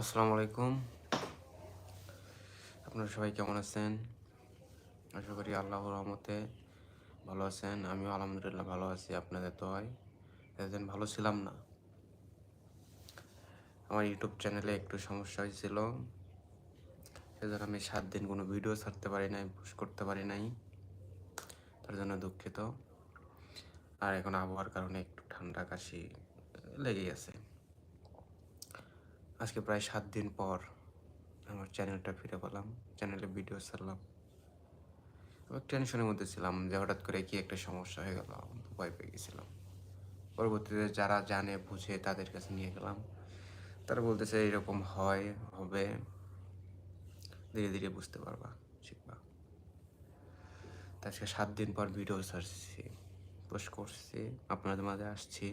আসসালামু আলাইকুম। আপনারা সবাই কেমন আছেন? আশা করি আল্লাহর রহমতে ভালো আছেন। আমিও আলহামদুলিল্লাহ ভালো আছি, আপনাদের তো হয় এতদিন ভালো ছিলাম না। আমার ইউটিউব চ্যানেলে একটু সমস্যা হয়েছিল। সেজন্য আমি সাত দিন কোনো ভিডিও ছাড়তে পারি নাই পোস্ট করতে পারি নাই। তার জন্য দুঃখিত। আর এখন আবহাওয়ার কারণে একটু ঠান্ডা কাশি লেগেই আছে। আজকে প্রায় সাত দিন পর আমার চ্যানেলটা ফিরে পেলাম। চ্যানেলে ভিডিও ছাড়লাম। আমি টেনশনের মধ্যে ছিলাম যে হঠাৎ করে কি একটা সমস্যা হয়ে গেল ভয় পেয়ে গেছিলাম। পরবর্তীতে যারা জানে, বুঝে তাদের কাছে নিয়ে গেলাম। তারা বলতেছে, এরকম হয়, হবে। ধীরে ধীরে বুঝতে পারবা, শিখবা। তা আজকে সাত দিন পর ভিডিও ছাড়ছি পোস্ট করছি, আপনাদের মাঝে আসছি।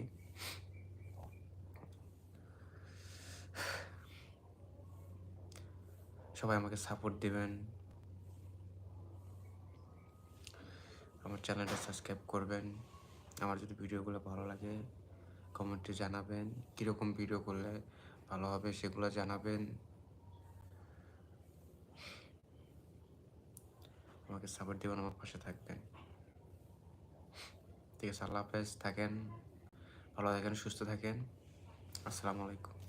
সবাই আমাকে সাপোর্ট দিবেন। আমার চ্যানেলটা সাবস্ক্রাইব করবেন। আমার যদি ভিডিওগুলো ভালো লাগে কমেন্টে জানাবেন। কীরকম ভিডিও করলে ভালো হবে সেগুলো জানাবেন। আমাকে সাপোর্ট দেবেন, আমার পাশে থাকবেন। ঠিক আছে, আল্লাহ হাফেজ, থাকেন। ভালো থাকেন, সুস্থ থাকেন। আসসালামু আলাইকুম।